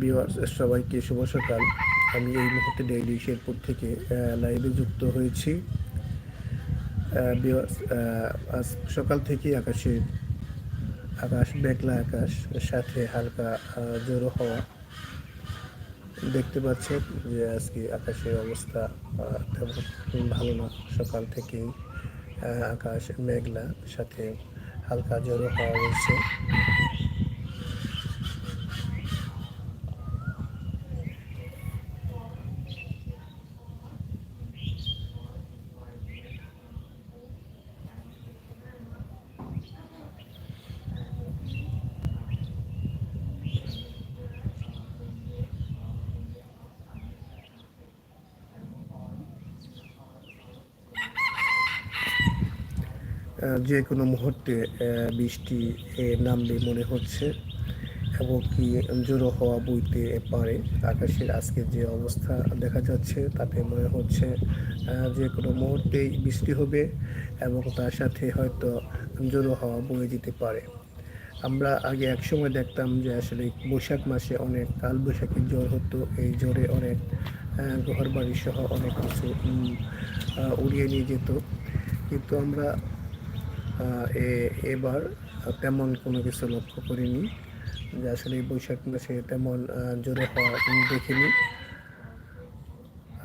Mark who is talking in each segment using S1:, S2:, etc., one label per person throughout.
S1: Viewers সবাইকে শুভ সকাল। আমি এই মুহূর্তে ডেইলি শেরপুর থেকে লাইভে যুক্ত হয়েছি। আজ সকাল থেকে আকাশে আকাশ, মেঘলা আকাশ, সাথে হালকা জোরো হওয়া। দেখতে পাচ্ছেন যে আজকে আকাশের অবস্থা তেমন ভালো না। সকাল থেকেই আকাশ মেঘলা, সাথে হালকা জোরো হওয়া রয়েছে। যে কোনো মুহূর্তে বৃষ্টি নামবে মনে হচ্ছে, এবং কি জোরো হওয়া বইতে পারে। আকাশের আজকে যে অবস্থা দেখা যাচ্ছে, তাতে মনে হচ্ছে যে কোনো মুহূর্তেই বৃষ্টি হবে, এবং তার সাথে হয়তো জোরো হওয়া বয়ে যেতে পারে। আমরা আগে এক সময় দেখতাম যে আসলে বৈশাখ মাসে অনেক কাল বৈশাখী জ্বর হতো। এই জ্বরে অনেক ঘর বাড়ি সহ অনেক কিছু উড়িয়ে নিয়ে যেত। কিন্তু আমরা এবার তেমন কোনো কিছু লক্ষ্য করিনি। যে আসলে এই বৈশাখ মাসে তেমন জোরে হওয়া দেখিনি।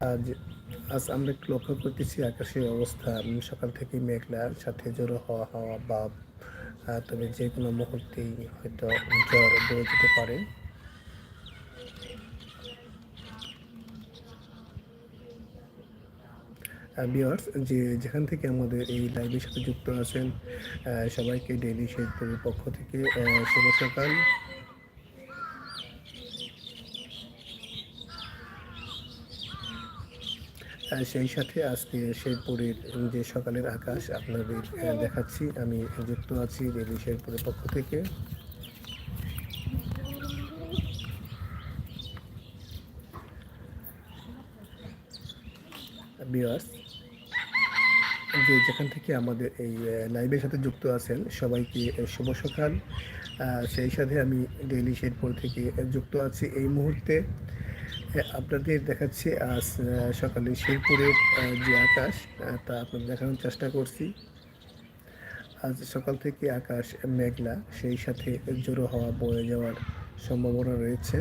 S1: আজ আজ আমরা একটু লক্ষ্য করতেছি আকাশের অবস্থা। সকাল থেকে মেঘলা, সাথে জোরে হওয়া হওয়া বা তবে যে কোনো মুহূর্তেই হয়তো জ্বর বয়ে যেতে পারে। বিয়ার্স যে যেখান থেকে আমাদের এই লাইভের সাথে যুক্ত আছেন সবাইকে ডেইলি শেরপুরের পক্ষ থেকে শুভ সকাল। সেই সাথে আজকে শেরপুরের যে সকালের আকাশ আপনাদের দেখাচ্ছি। আমি যুক্ত আছি ডেইলি শেরপুরের পক্ষ থেকে। বিয়ার্স যে যেখান থেকে আমাদের এই লাইভের সাথে যুক্ত আছেন, সবাইকে শুভ সকাল। সেই সাথে আমি ডেইলি শেরপুর থেকে যুক্ত আছি এই মুহূর্তে। আপনাদের দেখাচ্ছি আজ সকালে শেরপুরের যে আকাশ তা আপনাদের দেখানোর চেষ্টা করছি। আজ সকাল থেকে আকাশ মেঘলা, সেই সাথে জোরো হওয়া বয়ে যাওয়ার সম্ভাবনা রয়েছে।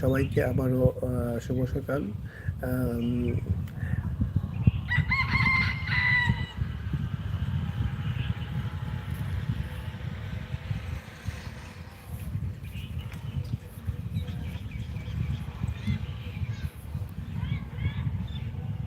S1: সবাইকে আবারও শুভ সকাল।